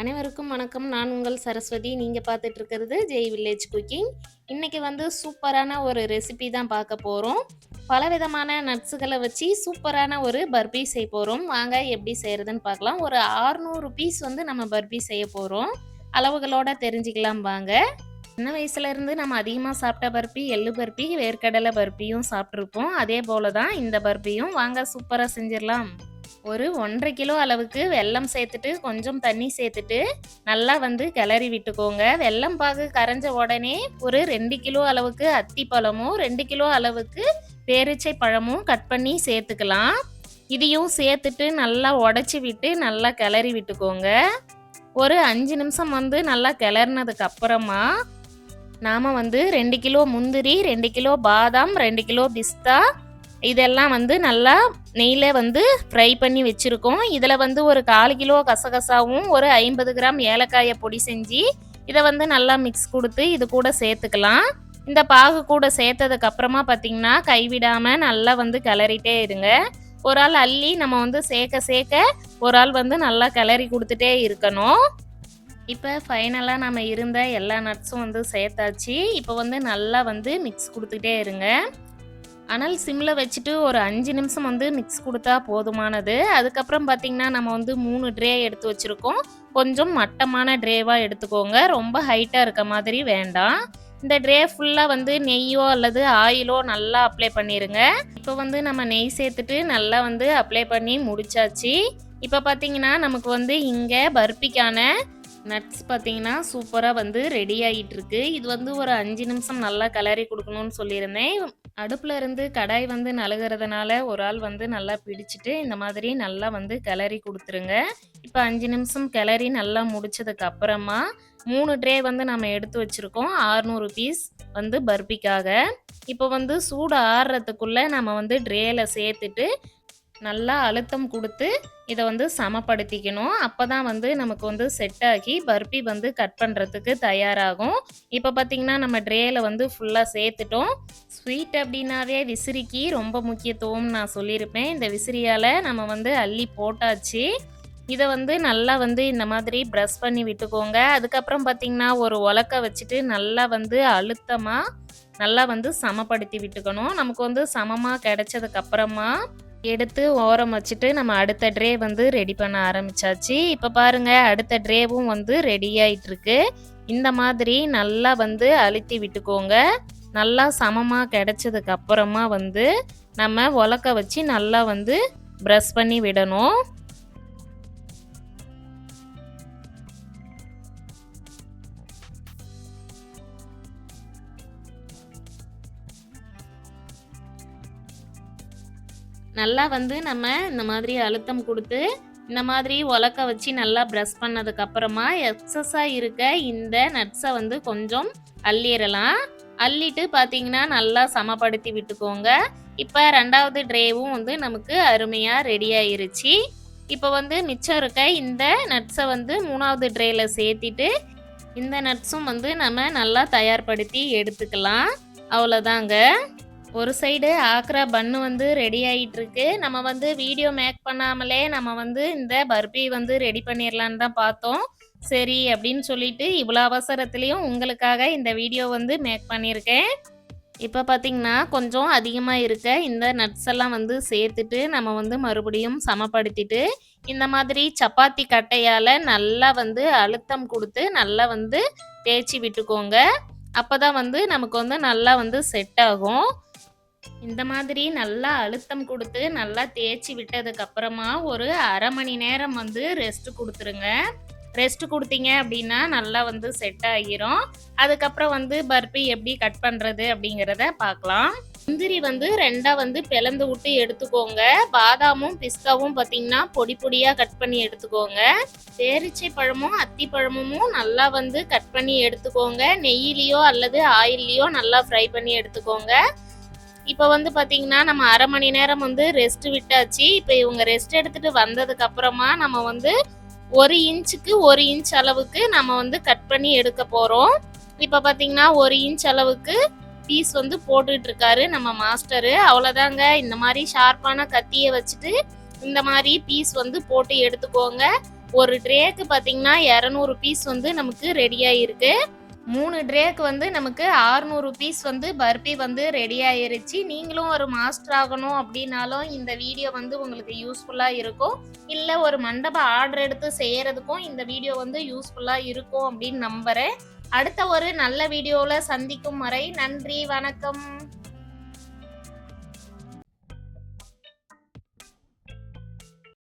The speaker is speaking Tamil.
அனைவருக்கும் வணக்கம். நான் உங்கள் சரஸ்வதி. நீங்கள் பார்த்துட்டு இருக்கிறது ஜெய் வில்லேஜ் குக்கிங் இன்றைக்கி வந்து சூப்பரான ஒரு ரெசிபி தான் பார்க்க போகிறோம் பலவிதமான நட்ஸுகளை வச்சு சூப்பரான ஒரு பர்பி செய்ய போகிறோம் வாங்க எப்படி செய்கிறதுன்னு பார்க்கலாம். ஒரு 600 பீஸ் வந்து நம்ம பர்பி செய்ய போகிறோம் அளவுகளோட தெரிஞ்சுக்கலாம் வாங்க. சின்ன வயசுலேருந்து நம்ம அதிகமாக சாப்பிட்ட பர்பி எள்ளு பர்பி வேர்க்கடலை பர்பியும் சாப்பிட்ருப்போம் அதே போல தான் இந்த பர்பியும் வாங்க சூப்பராக செஞ்சிடலாம். ஒரு ஒன்றரை கிலோ அளவுக்கு வெல்லம் சேர்த்துட்டு கொஞ்சம் தண்ணி சேர்த்துட்டு நல்லா வந்து கிளறி விட்டுக்கோங்க. வெல்லம் பாகு கரைஞ்ச உடனே ஒரு ரெண்டு கிலோ அளவுக்கு அத்திப்பழமும் ரெண்டு கிலோ அளவுக்கு பேரிச்சை பழமும் கட் பண்ணி சேர்த்துக்கலாம். இதையும் சேர்த்துட்டு நல்லா உடச்சி விட்டு நல்லா கிளறி விட்டுக்கோங்க. ஒரு அஞ்சு நிமிஷம் வந்து நல்லா கிளறினதுக்கு அப்புறமா நாம் வந்து ரெண்டு கிலோ முந்திரி ரெண்டு கிலோ பாதாம் ரெண்டு கிலோ பிஸ்தா இதெல்லாம் வந்து நல்லா நெய்யில் வந்து ஃப்ரை பண்ணி வச்சுருக்கோம். இதில் வந்து ஒரு கால் கிலோ கசகசாவும் ஒரு ஐம்பது கிராம் ஏலக்காயை பொடி செஞ்சு இதை வந்து நல்லா மிக்ஸ் கொடுத்து இது கூட சேர்த்துக்கலாம். இந்த பாகு கூட சேர்த்ததுக்கு அப்புறமா பார்த்தீங்கன்னா கைவிடாமல் நல்லா வந்து கிளறிட்டே இருங்க. ஒரு ஆள் அள்ளி நம்ம வந்து சேர்க்க சேர்க்க ஒரு ஆள் வந்து நல்லா கிளறி கொடுத்துட்டே இருக்கணும். இப்போ ஃபைனலாக நம்ம இருந்த எல்லா நட்ஸும் வந்து சேர்த்தாச்சு. இப்போ வந்து நல்லா வந்து மிக்ஸ் கொடுத்துட்டே இருங்க. ஆனால் சிம்மில் வச்சுட்டு ஒரு அஞ்சு நிமிஷம் வந்து மிக்ஸ் கொடுத்தா போதுமானது. அதுக்கப்புறம் பார்த்திங்கன்னா நம்ம வந்து மூணு ட்ரே எடுத்து வச்சுருக்கோம். கொஞ்சம் மட்டமான ட்ரேவாக எடுத்துக்கோங்க. ரொம்ப ஹைட்டாக இருக்க மாதிரி வேண்டாம். இந்த ட்ரே ஃபுல்லாக வந்து நெய்யோ அல்லது ஆயிலோ நல்லா அப்ளை பண்ணிடுங்க இப்போ வந்து நம்ம நெய் சேர்த்துட்டு நல்லா வந்து அப்ளை பண்ணி முடிச்சாச்சு. இப்போ பார்த்திங்கன்னா நமக்கு வந்து இங்கே பர்பிக்கான நட்ஸ் பார்த்தீங்கன்னா சூப்பராக வந்து ரெடி ஆகிட்டு இருக்கு இது வந்து ஒரு அஞ்சு நிமிஷம் நல்லா கலரி கொடுக்கணும்னு சொல்லியிருந்தேன். அடுப்பில் இருந்து கடாய் வந்து நழுகிறதுனால ஒரு ஆள் வந்து நல்லா பிடிச்சிட்டு இந்த மாதிரி நல்லா வந்து கிளறி கொடுத்துருங்க. இப்போ அஞ்சு நிமிஷம் கிளறி நல்லா முடிச்சதுக்கு அப்புறமா மூணு ட்ரே வந்து நம்ம எடுத்து வச்சுருக்கோம். ஆறுநூறு பீஸ் வந்து பர்பிக்காக. இப்போ வந்து சூடு ஆறுறதுக்குள்ளே நம்ம வந்து ட்ரேயில் சேர்த்துட்டு நல்லா அழுத்தம் கொடுத்து இதை வந்து சமப்படுத்திக்கணும். அப்போ தான் வந்து நமக்கு வந்து செட் ஆகி பர்பி வந்து கட் பண்ணுறதுக்கு தயாராகும். இப்போ பார்த்திங்கன்னா நம்ம ட்ரேயில் வந்து ஃபுல்லாக சேர்த்துட்டோம். ஸ்வீட் அப்படின்னாவே விசிறிக்கு ரொம்ப முக்கியத்துவம் நான் சொல்லியிருப்பேன். இந்த விசிறியால் நம்ம வந்து அள்ளி போட்டாச்சு. இதை வந்து நல்லா வந்து இந்த மாதிரி ப்ரஷ் பண்ணி விட்டுக்கோங்க. அதுக்கப்புறம் பார்த்திங்கன்னா ஒரு உலக்க வச்சுட்டு நல்லா வந்து அழுத்தமாக நல்லா வந்து சமப்படுத்தி விட்டுக்கணும். நமக்கு வந்து சமமாக கிடைச்சதுக்கப்புறமா எடுத்து ஓரம் வச்சுட்டு நம்ம அடுத்த ட்ரே வந்து ரெடி பண்ண ஆரம்பிச்சாச்சு. இப்போ பாருங்க அடுத்த ட்ரேவும் வந்து ரெடி ஆயிட்டுருக்கு. இந்த மாதிரி நல்லா வந்து அழுத்தி விட்டுக்கோங்க. நல்லா சமமாக கிடைச்சதுக்கு அப்புறமா வந்து நம்ம உலக்க வச்சு நல்லா வந்து ப்ரஷ் பண்ணி விடணும். நல்லா வந்து நம்ம இந்த மாதிரி அழுத்தம் கொடுத்து இந்த மாதிரி உலக்க வச்சு நல்லா ப்ரெஷ் பண்ணதுக்கு அப்புறமா எக்ஸஸாக இருக்க இந்த நட்ஸை வந்து கொஞ்சம் அள்ளிடலாம். அள்ளிட்டு பார்த்தீங்கன்னா நல்லா சமப்படுத்தி விட்டுக்கோங்க. இப்போ ரெண்டாவது ட்ரேவும் வந்து நமக்கு அருமையாக ரெடி ஆயிருச்சு. இப்போ வந்து மிச்சம் இருக்க இந்த நட்ஸை வந்து மூணாவது ட்ரேயில் சேர்த்திட்டு இந்த நட்ஸும் வந்து நம்ம நல்லா தயார்படுத்தி எடுத்துக்கலாம். அவ்வளோதாங்க ஒரு சைடு ஆக்ரா பன்னு வந்து ரெடி ஆகிட்டு இருக்கு நம்ம வந்து வீடியோ மேக் பண்ணாமலே நம்ம வந்து இந்த பர்பி வந்து ரெடி பண்ணிடலான்னு தான் பார்த்தோம். சரி அப்படின்னு சொல்லிட்டு இவ்வளோ அவசரத்துலேயும் உங்களுக்காக இந்த வீடியோ வந்து மேக் பண்ணியிருக்கேன் இப்போ பார்த்தீங்கன்னா கொஞ்சம் அதிகமாக இருக்க இந்த நட்ஸ் எல்லாம் வந்து சேர்த்துட்டு நம்ம வந்து மறுபடியும் சமப்படுத்திட்டு இந்த மாதிரி சப்பாத்தி கட்டையால் நல்லா வந்து அழுத்தம் கொடுத்து நல்லா வந்து தேய்ச்சி விட்டுக்கோங்க. அப்போ தான் வந்து நமக்கு வந்து நல்லா வந்து செட் ஆகும். இந்த மாதிரி நல்லா அழுத்தம் கொடுத்து நல்லா தேய்ச்சி விட்டதுக்கப்புறமா ஒரு அரை மணி நேரம் வந்து ரெஸ்ட் கொடுத்துருங்க. ரெஸ்ட் கொடுத்தீங்க அப்படின்னா நல்லா வந்து செட் ஆகிரும் அதுக்கப்புறம் வந்து பர்பி எப்படி கட் பண்ணுறது அப்படிங்கிறத பார்க்கலாம். முந்திரி வந்து ரெண்டா வந்து பிளந்து விட்டு எடுத்துக்கோங்க. பாதாமும் பிஸ்தாவும் பார்த்தீங்கன்னா பொடி பொடியாக கட் பண்ணி எடுத்துக்கோங்க. பேரிச்சை பழமும் அத்தி பழமும் நல்லா வந்து கட் பண்ணி எடுத்துக்கோங்க. நெய்யிலையோ அல்லது ஆயில்லையோ நல்லா ஃப்ரை பண்ணி எடுத்துக்கோங்க. இப்போ வந்து பார்த்தீங்கன்னா நம்ம அரை மணி நேரம் வந்து ரெஸ்ட் விட்டாச்சு. இப்போ இவங்க ரெஸ்ட் எடுத்துட்டு வந்ததுக்கு அப்புறமா நம்ம வந்து ஒரு இன்ச்சுக்கு ஒரு இன்ச் அளவுக்கு நம்ம வந்து கட் பண்ணி எடுக்க போகிறோம் இப்போ பார்த்தீங்கன்னா ஒரு இன்ச் அளவுக்கு பீஸ் வந்து போட்டுட்டு இருக்காரு நம்ம மாஸ்டரு. அவ்வளோதாங்க இந்த மாதிரி ஷார்ப்பான கத்தியை வச்சுட்டு இந்த மாதிரி பீஸ் வந்து போட்டு எடுத்துக்கோங்க. ஒரு ட்ரேக்கு பார்த்தீங்கன்னா இரநூறு பீஸ் வந்து நமக்கு ரெடியாக இருக்குது மூணு ட்ரேக்கு வந்து நமக்கு 600 பீஸ் வந்து பர்பி வந்து ரெடி ஆயிருச்சு. நீங்களும் ஒரு மாஸ்டர் ஆகணும் அப்படின்னாலும் இந்த வீடியோ வந்து உங்களுக்கு யூஸ்ஃபுல்லாக இருக்கும். இல்லை ஒரு மண்டப ஆர்டர் எடுத்து செய்யறதுக்கும் இந்த வீடியோ வந்து யூஸ்ஃபுல்லாக இருக்கும் அப்படின்னு நம்புகிறேன் அடுத்த ஒரு நல்ல வீடியோவில் சந்திக்கும் வரை நன்றி வணக்கம்.